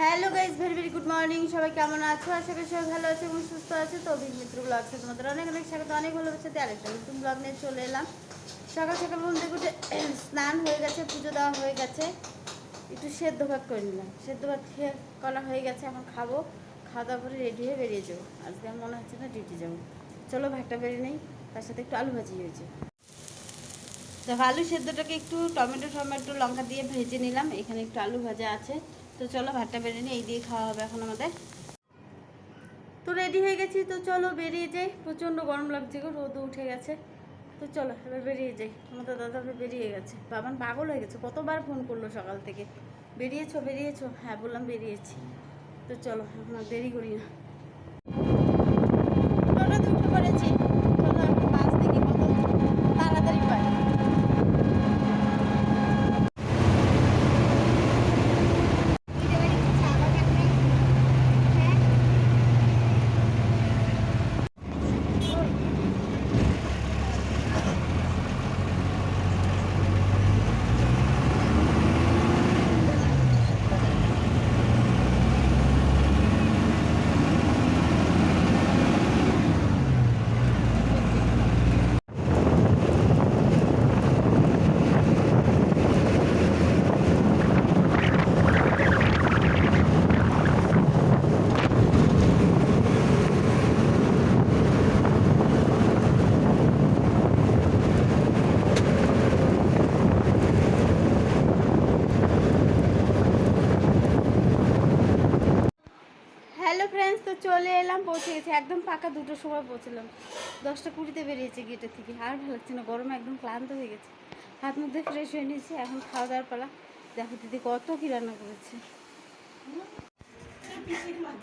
Hello guys very very good morning. সবাই কেমন আছো? আশা করি সবাই ভালো আছে এবং সুস্থ আছে। তো অভিক মিত্র ব্লগ আছে তোমাদের অনেক অনেক স্বাগত, অনেক ভালোবাসা। দিয়ে আরেকটা নতুন ব্লগ নিয়ে চলে এলাম। সকাল সকাল থেকে উঠে স্নান হয়ে গেছে, পুজো দেওয়া হয়ে গেছে। একটু সেদ্ধ ভাত করে নিলাম। সেদ্ধ ভাত খেয়ে করা হয়ে গেছে, এখন খাব। খাওয়া দাওয়া করে রেডি হয়ে বেরিয়ে যাব। আজকে আমার মনে হচ্ছে না ডিউটি যাব। চলো, ভাতটা বেরিয়ে নেই। তার সাথে একটু আলু ভাজি হয়েছে। দেখো, আলু সেদ্ধটাকে একটু টমেটো টমেটো, লঙ্কা দিয়ে ভেজে নিলাম। এখানে একটু আলু ভাজা আছে। তো চলো ভাতটা বেড়ে নিই, এই দিয়ে খাওয়া হবে এখন আমাদের। তো রেডি হয়ে গেছি, তো চলো বেরিয়ে যাই। প্রচণ্ড গরম লাগছে গো, রোদ উঠে গেছে। তো চলো এবার বেরিয়ে যাই। আমাদের দাদা বেরিয়ে গেছে। বাবান পাগল হয়ে গেছে, কতবার ফোন করল সকাল থেকে। বেরিয়েছো বেরিয়েছো? হ্যাঁ বললাম বেরিয়েছি। তো চলো, এখন দেরি করি না টোটোতে উঠে পড়েছি চলো এখন বাস দেখি কত তাড়াতাড়ি পাই হ্যালো ফ্রেন্ডস তো চলে এলাম পৌঁছে গেছি। একদম ফাঁকা দুটোর সময় পৌঁছলাম। দশটা কুড়িতে বেরিয়েছে গেটের থেকে। আর ভালো লাগছে না গরমে একদম ক্লান্ত হয়ে গেছে। হাত মধ্যে ফ্রেশ হয়ে নিয়েছি এখন খাওয়া দাওয়ার পালা। দেখো দিদি কত কি রান্না করেছে।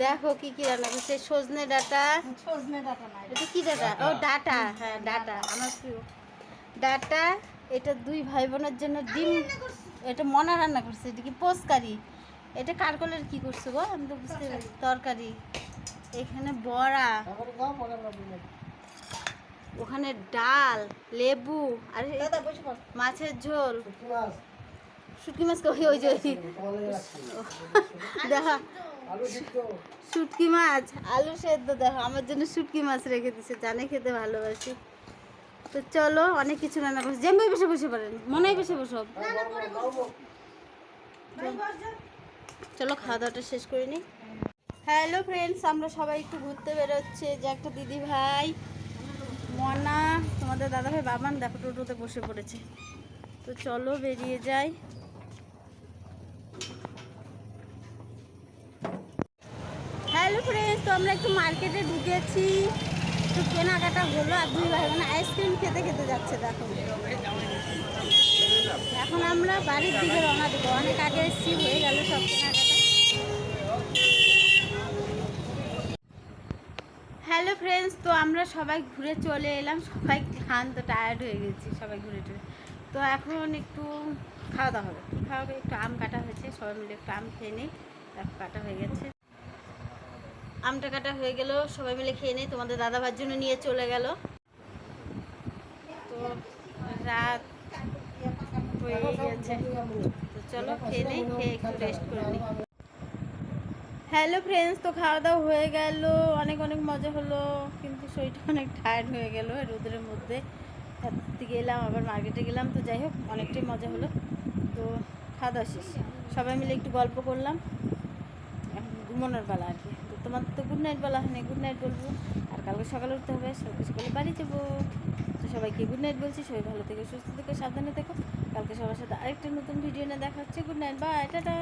দেখো কি কি রান্না করেছে। সজনে ডাটা। সজনে ডাটা এটা কি ডাটা? ও ডাটা। হ্যাঁ ডাটা। আমার প্রিয়। ডাটা এটা দুই ভাই বোনের জন্য ডিম এটা মনা রান্না করছে এটা কি পোস্টকারি এটা কারকলের কি করছ গো? আমি তো বুঝতে তরকারি। এখানে বড়া। ওখানে ডাল, লেবু, আর মাছের ঝোল। শুটকি মাছ কই ওই যে দেখা। শুটকি মাছ, আলু সেদ্ধ, দেখো। আমার জন্য শুটকি মাছ রেখে দিছে। জানে খেতে ভালোবাসি। তো চলো, অনেক কিছু রান্না করছি। জেম্বাই বসে বসে পারেন। মনে বসে বসো। চলো খাওয়া দাওয়াটা শেষ করে নিই হ্যালো ফ্রেন্ডস আমরা সবাই একটু ঘুরতে বেরোচ্ছে। যে একটা দিদি ভাই, মনা, তোমাদের দাদা ভাই বাবান দেখো টোটোতে বসে পড়েছে। তো চলো বেরিয়ে যাই। হ্যালো ফ্রেন্ডস তো আমরা একটু মার্কেটে ঢুকেছি। একটু কেনাকাটা হলো আর দুই ভাই মানে আইসক্রিম খেতে খেতে যাচ্ছে, দেখো। এখন বাড়ির দিকে রওনা দেবো। অনেক আগে এসেছি, হয়ে গেল সব হ্যালো ফ্রেন্ডস তো আমরা সবাই ঘুরে চলে এলাম। সবাই ক্লান্ত টায়ার্ড হয়ে গেছি, সবাই ঘুরে টুরে। তো এখন একটু খাওয়া দাওয়া হবে। খাওয়া হবে? একটু আম কাটা হয়েছে। সবাই মিলে একটু আম খেয়ে নিই। কাটা হয়ে গেছে। আমটা কাটা হয়ে গেল। সবাই মিলে খেয়ে নেই। তোমাদের দাদা ভাইয়ের জন্য নিয়ে চলে গেল। তো রাত হয়ে গেছে তো চলো খেয়ে নেই, খেয়ে একটু রেস্ট করে নিই। হ্যালো ফ্রেন্ডস তো খাওয়া দাওয়া হয়ে গেল। অনেক অনেক মজা হলো, কিন্তু শরীরটা অনেক টায়ার্ড হয়ে গেল রোদের মধ্যে। গেলাম আবার মার্কেটে গেলাম, তো যাই হোক, অনেকটাই মজা হলো। তো খাওয়া দাওয়া শেষ। সবাই মিলে একটু গল্প করলাম। এখন ঘুমানোর বেলা আর কি। তো তোমার তো গুড নাইট বলা হয়নি গুড নাইট বলব। আর কালকে সকালে উঠতে হবে সকালে সকালে বাড়ি যাব। সবাইকে গুড নাইট বলছি। সবাই ভালো থেকে, সুস্থ থেকে, সাবধানে থেকো। কালকে সবার সাথে আরেকটা নতুন ভিডিও নিয়ে দেখা হচ্ছে। Good night bye tata.